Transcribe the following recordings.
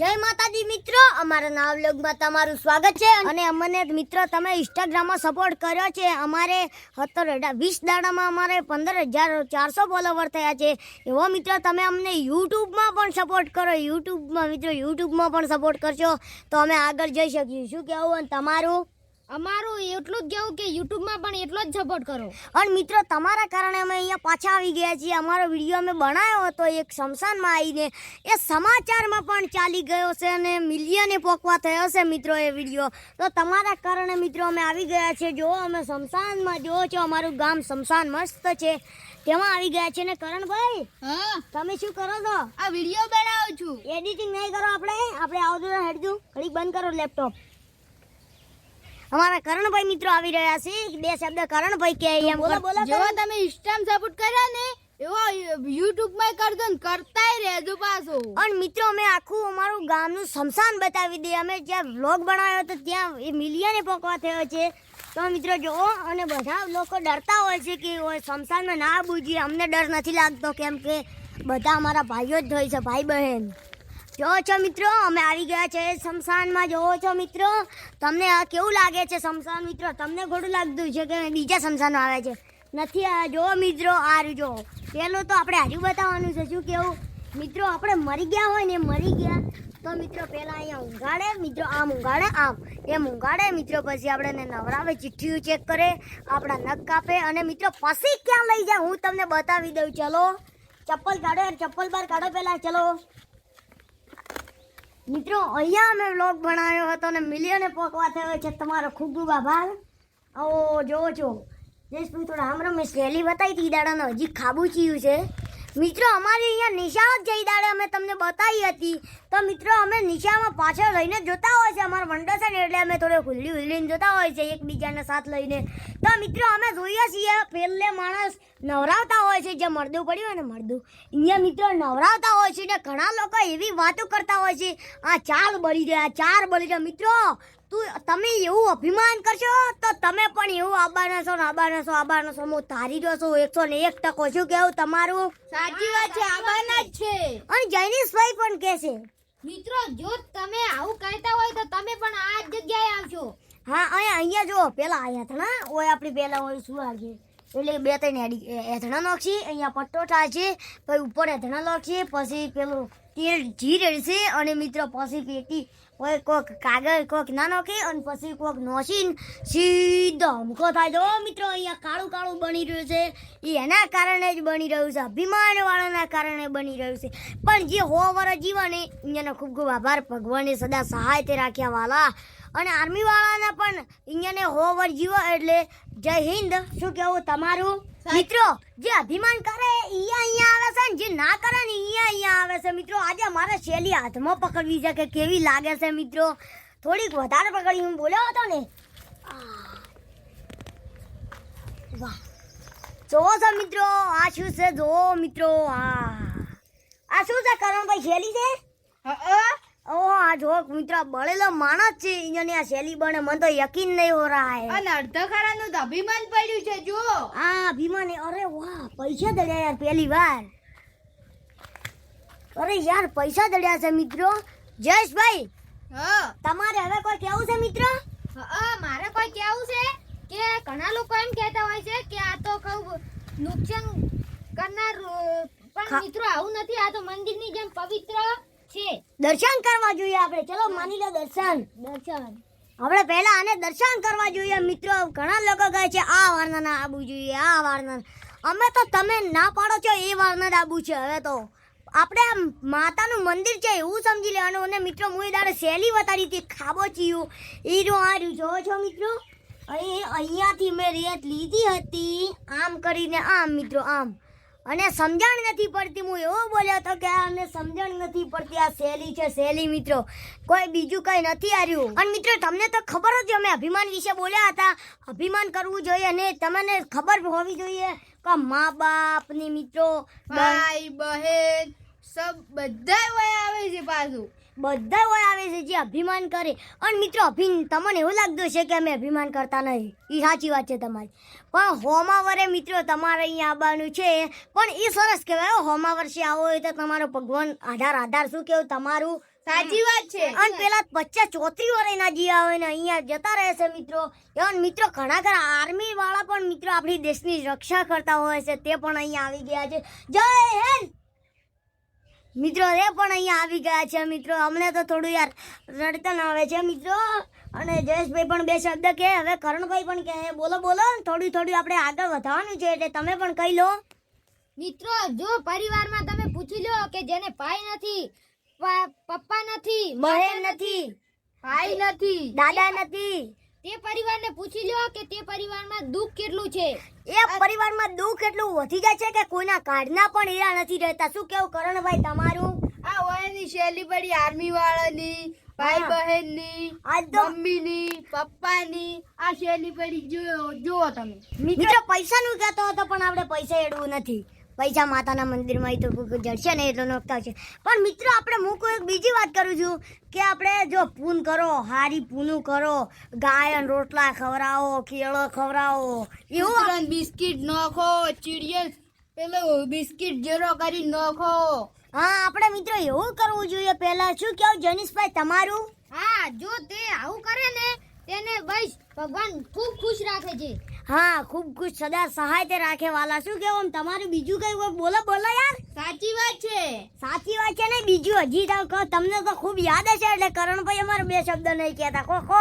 જય માતાજી મિત્રો, અમારા નવા વ્લોગમાં તમારું સ્વાગત છે અને અમને મિત્રો તમે ઇન્સ્ટાગ્રામમાં સપોર્ટ કર્યો છે. અમારે સત્તર વીસ દાડામાં અમારે પંદર હજાર ચારસો ફોલોવર થયા છે. એવો મિત્રો તમે અમને યુટ્યુબમાં પણ સપોર્ટ કરો. યુટ્યુબમાં મિત્રો યુટ્યુબમાં પણ સપોર્ટ કરશો તો અમે આગળ જઈ શકીએ. શું કહેવું અને તમારું? અમારું એટલું જ કેવું કે યુટ્યુબમાં પણ એટલો જ સપોર્ટ કરો. અને મિત્રો તમારા કારણે અમે અહીંયા પાછા આવી ગયા છીએ. અમારો વીડિયો અમે બનાવ્યો હતો એક શમશાનમાં આવીને. એ સમાચારમાં પણ ચાલી ગયો છે અને મિલિયને પોકવા થયો છે મિત્રો એ વીડિયો. તો તમારા કારણે મિત્રો અમે આવી ગયા છીએ. જો અમે શમશાનમાં જો છો અમારું ગામ શમશાન મસ્ત છે. તેમાં આવી ગયા છે ને કરણભાઈ? હા. તમે શું કરો છો? આ વીડિયો બનાવું છું. એડિટિંગ નહીં કરો આપણે. આપણે આવજો હેડજો. ઘડીક બંધ કરો લેપટોપ અમારા કરણભાઈ મિત્રો આવી રહ્યા છે. બે શબ્દ કરણભાઈ કે એમ બોલો બોલો જો તમે ઇન્સ્ટામ સપોર્ટ કર્યા ને એવો યુટ્યુબમાં કરજો ને કરતાય રહેજો પાછો. અને મિત્રો અમે આખું અમારું ગામનું શમશાન બતાવી દઈએ. અમે જ્યાં વ્લોગ બનાવ્યો હતો ત્યાં એ મિલિયને પોકવા થયો છે. તો મિત્રો જુઓ અને બધા લોકો ડરતા હોય છે કે શમશાનમાં ના બુજીએ અમને ડર નથી લાગતો. કેમ કે બધા અમારા ભાઈઓ જ હોય છે ભાઈ બહેન. જો છો મિત્રો, અમે આવી ગયા છે શમશાનમાં. જોવો છો મિત્રો, તમને આ કેવું લાગે છે શમશાન મિત્રો? તમને ખોટું લાગતું છે કે બીજા શમશાન આવે છે? નથી, આ જો મિત્રો, આ જો પેલું તો આપણે હજુ બતાવવાનું છે, શું કેવું? મિત્રો, આપણે મરી ગયા હોય ને મરી ગયા, તો મિત્રો પહેલા અહીંયા ઊંઘાડે, મિત્રો આમ ઊંઘાડે, આમ. એમ ઊંઘાડે, મિત્રો, પછી આપણે એને નવરાવે, ચિઠ્ઠીઓ ચેક કરે, આપણા નખ કાપે, અને મિત્રો પછી ક્યાં લઈ જાય? હું તમને બતાવી દઉં, ચલો. ચપ્પલ કાઢો યાર, ચપ્પલ બહાર કાઢો પહેલાં, ચલો. મિત્રો, અહીંયા અમે વ્લોગ બનાવ્યો હતો અને મિલિયને પોકવા થયો છે. તમારો ખૂબ ખૂબ આભાર. ઓ જોવો છો. જયેશભાઈ થોડા આમ રમેશ રેલી બતાવી હતી દાડાનો હજી ખાબુચિયું છે. મિત્રો, અમારે અહીંયા નિશા જ જઈ દાડે અમે તમને બતાવી હતી. તો મિત્રો, અમે નિશામાં પાછળ લઈને જોતા હોય છે અમારો વંડર છે એટલે અમે થોડે ખુલ્લી ખુલ્લીને જોતા હોય છે, એકબીજાને સાથ લઈને. તો મિત્રો, અમે જોઈએ છીએ પહેલે માણસ નવરાવતા હોય છે, જે મરદું પડ્યું હોય ને, મરદું. અહીંયા મિત્રો નવરાવતા હોય છે ને, ઘણા લોકો એવી વાતો કરતા હોય છે, આ ચાર બળી ગયા ચાર બળી ગયા મિત્રો તું તમે એવું અભિમાન કરશો? તો તમે પણ એવું આબાના છો ને આબાના છો આબાના છો. હું તારી જો છું એકસો ને એક ટકો. શું કેવું તમારું? સાચી વાત છે આબાના જ છે. અને જૈનિશભાઈ પણ કહે છે. મિત્રો જો તમે આવું કહેતા હોય તો તમે પણ આ જ જગ્યાએ આવશો હા અહીંયા અહીંયા જો પેલા આયા હતા ઓય આપણી પેલા ઓય શું આગે એટલે બે ત્રણ એડી એથણા નાખશી અહીંયા પટ્ટો થાય છે પછી ઉપર એથણા નાખશી પછી પેલું તેલ જીર છે અને મિત્રો પછી પેટી કોઈ કોક કાગળ કોક ના નાખી અને પછી કોક નોસીને સીધો અમકો થાય. જો મિત્રો અહીંયા કાળું કાળું બની રહ્યું છે. એ એના કારણે જ બની રહ્યું છે. અભિમાન વાળાના કારણે બની રહ્યું છે. પણ જે હો વર જીવને અહીંયાનો ખૂબ ખૂબ આભાર. ભગવાને સદા સહાય તે રાખ્યા વાલા. અને આર્મી વાળાના પણ અહીંયાને હો વર જીવો એટલે જય હિન્દ. શું કેવું તમારું? મિત્રો જે અભિમાન કરે એ અહીંયા આવે છે ને જે ના કરે ને ઈ અહીંયા આવે છે મિત્રો. આજે મારે શેલી હાથમાં પકડવી છે કે કેવી લાગે છે મિત્રો? થોડીક વધારે પકડી હું બોલ્યો હતો ને. વાહ. જોવો છો મિત્રો આ શું છે? જોવો મિત્રો આ. આ શું છે? કરણભાઈ શેલી છે? ઓહો આ જો મિત્રો બળેલો માણસ છે. અહીંયાની આ શેલી બને મને તો યકીન નહીં હો રહા હે. અને અર્ધખરાનું તો અભિમાન પડ્યું છે જો આ અભિમાન અરે વાહ પૈસા દળ્યા યાર પહેલી વાર. અરે યાર પૈસા દળ્યા છે મિત્રો. જયેશભાઈ હા. તમારે હવે કોઈ કેવું છે મિત્રો? મારે કોઈ કેવું છે કે ઘણા લોકો એમ કહેતા હોય છે કે આ તો કહું નુકસાન કરનાર પણ મિત્રો આવું નથી. આ તો મંદિરની જેમ પવિત્ર છે. દર્શન કરવા જોઈએ આપણે. ચલો માની લો દર્શન. દર્શન. આપણે પહેલા આને દર્શન કરવા જોઈએ. મિત્રો ઘણા લોકો કહે છે આ વારના ના આબુ જોઈએ આ વારના અમે તો તમે ના પાડો છો એ વારના જ આબુ છે હવે તો. આપણે આમ માતાનું મંદિર છે એવું સમજી લેવાનું. અને મિત્રો, હું એ દાડે શૈલી બતાડી હતી ખાબો ચીયું હીરું હાર્યું. જોવો છો મિત્રો? અહીં, અહીંયાથી મેં રેત લીધી હતી. આમ કરીને આમ, મિત્રો, આમ. અને સમજણ નથી પડતી. હું એવો બોલ્યો હતો કે આને સમજણ નથી પડતી. આ સહેલી છે, સહેલી, મિત્રો. કોઈ બીજું કંઈ નથી આવ્યું અને મિત્રો, તમને તો ખબર જ અમે અભિમાન વિશે બોલ્યા હતા. અભિમાન કરવું જોઈએ અને તમને ખબર હોવી જોઈએ કે મા બાપની, મિત્રો ભાઈ બહેન સબ બધા વય આવે છે પાછું. બધા વય આવે છે જે અભિમાન કરે. અને મિત્રો અભિન તમને એવું લાગતું છે કે અમે અભિમાન કરતા નહીં એ સાચી વાત છે તમારી. પણ હોમાવરે મિત્રો તમારે અહીંયા આવવાનું છે. પણ એ સરસ કહેવાય હો, વર્ષે આવો હોય તો તમારો ભગવાન આધાર આધાર શું કેવું? તમારું. સાચી વાત છે. અને પેલા પચાસ ચોત્રી વર્ષના જે આવે ને અહીંયા જતા રહે છે મિત્રો. એવા મિત્રો ઘણા ઘણા આર્મી વાળા પણ મિત્રો આપણી દેશની રક્ષા કરતા હોય છે તે પણ અહીંયા આવી ગયા છે. જય હિન્દ! મિત્રો એ પણ અહીંયા આવી ગયા છે મિત્રો. અમને તો થોડું યાર રડતન આવે છે મિત્રો. અને જયેશભાઈ પણ બે શબ્દ કે હવે કરણભાઈ પણ કહે. બોલો બોલો. થોડું થોડું આપણે આગળ વધવાનું છે એટલે તમે પણ કહી લો. મિત્રો જો પરિવારમાં તમે પૂછી લો કે જેને ભાઈ નથી પપ્પા નથી બહેન નથી ભાઈ નથી. દાદા નથી. તે પરિવારને પૂછી લો કે તે પરિવારમાં દુઃખ કેટલું છે. એ પરિવારમાં દુઃખ એટલું વધી જાય છે કે કોઈના કાર્ડના પણ હીરા નથી રહેતા. શું કેવું કરણભાઈ તમારું? આ ઓયની શૈલી પડી આર્મી વાળાની ભાઈ બહેનની મમ્મીની પપ્પાની. આ શૈલી પડી જો જુઓ તમે. મિત્રો પૈસાનું કહેતો હતો પણ આપણે પૈસા એડવું નથી. પૈસા માતાના મંદિરમાં એ તો જડશે ને એટલો નોખતા છે પણ મિત્રો આપણે હું કોઈ એક બીજી વાત કરું છું કે આપણે જો પૂન કરો હારી પૂનું કરો ગાયન રોટલા ખવડાવો કેળો ખવડાવો એવું બિસ્કિટ નાખો ચીડિયસ પેલો બિસ્કિટ જેરો કરી નાખો. હા આપણે મિત્રો એવું કરવું જોઈએ. પહેલા શું કેવું જનીશભાઈ તમારું? હા જો તે આવું કરે ને તેને બસ ભગવાન ખૂબ ખુશ રાખે છે. હા ખૂબ ખુશ સદા સહાય તે રાખે વાલા. શું કેવું તમારું બીજું કઈ કોઈ બોલો બોલો યાર. સાચી વાત છે. સાચી વાત છે ને બીજું હજી તો તમને તો ખૂબ યાદ હશે એટલે કરણભાઈ અમારે બે શબ્દ નહીં કહેતા. કો કો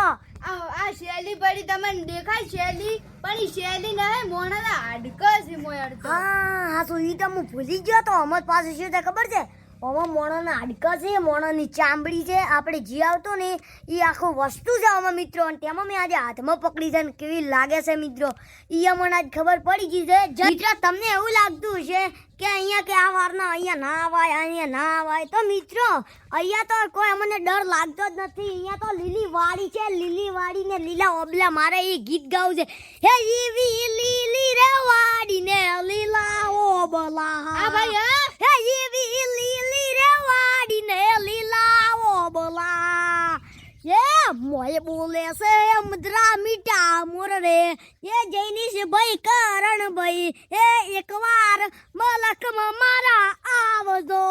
આ આ શૈલી પડી તમને દેખાય શેલી? પણ ઈ શૈલી ના મોણાના હાડકા છે મોય અડતો હા હા તો ઈ તો હું ભૂલી ગયો તો અમર પાસે શું ખબર છે? આમાં મોણાના હાડકા છે, મોણાની ચામડી છે. આપણે જે આવતો ને એ આખું વસ્તુ છે આમાં મિત્રો. અને તેમાં મેં આજે હાથમાં પકડી છે ને કેવી લાગે છે મિત્રો? એ અમને આજ ખબર પડી ગઈ છે. મિત્રો, તમને એવું લાગતું હશે કે અહીંયા કે આ વારના અહીંયા ના આવાય, અહીંયા ના આવાય. તો મિત્રો, અહીંયા તો કોઈ અમને ડર લાગતો જ નથી. અહીંયા તો લીલી વાડી છે. લીલી વાડી ને લીલા ઓબલા મારે એ ગીત ગાવું છે. હે લીલી રે વાડી ને લીલા મોય બોલે છે મુદ્રા મીઠા મોર રે એ જૈનીશ ભાઈ કારણ ભાઈ, એ એકવાર મલક મારા આવજો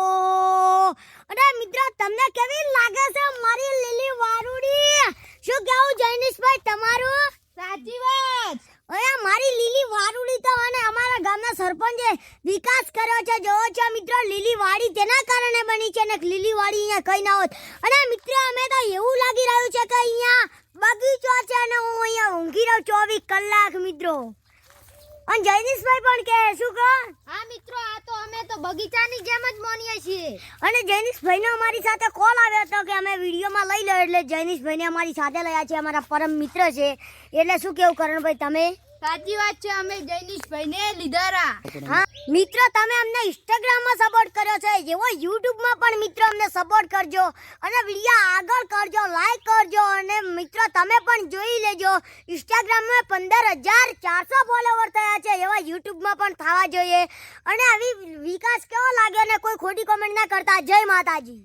અને મિત્ર તમને કેવી લાગે છે મારી લીલી વારુડી શું કેવું જૈનીશભાઈ તમારું સાચી વાત અરે મારી લીલી વારુડી તો અને અમારા ગામના સરપંચે વિકાસ કર્યો છે જો છે મિત્ર લીલી વાડી તેના કારણે બની છે ને લીલી વાડી અહીંયા કઈ ના હોત અને મિત્રો અમે તો એવું લાગી રહ્યું છે કે અહીંયા બગીચો છે અને હું અહીંયા ઊંઘી રહ્યો ચોવીસ કલાક મિત્રો. અને જયનીશભાઈ પણ કહે શું કહો? હા મિત્રો આ તો અમે તો બગીચાની જેમ જ માનીએ છીએ. અને જૈનિશભાઈનો અમારી સાથે કોલ આવ્યો હતો કે અમે વિડીયોમાં લઈ લો એટલે જૈનિશભાઈને અમારી સાથે લયા છે અમારા પરમ મિત્ર છે. એટલે શું કેવું કરણભાઈ તમે? સાચી વાત છે, અમે જૈનિશભાઈને લીધા મિત્રો, તમે અમને ઇન્સ્ટાગ્રામમાં સપોર્ટ કર્યો છે, જેવો યુટ્યુબમાં પણ મિત્રો અમને સપોર્ટ કરજો અને વીડિયો આગળ કરજો લાઈક કરજો અને મિત્રો, તમે પણ જોઈ લેજો. ઇન્સ્ટાગ્રામમાં પંદર હજાર ચારસો ફોલોવર થયા છે, એવા યુટ્યુબમાં પણ થવા જોઈએ. અને આવી વિકાસ કેવો લાગે અને કોઈ ખોટી કોમેન્ટ ના કરતા, જય માતાજી.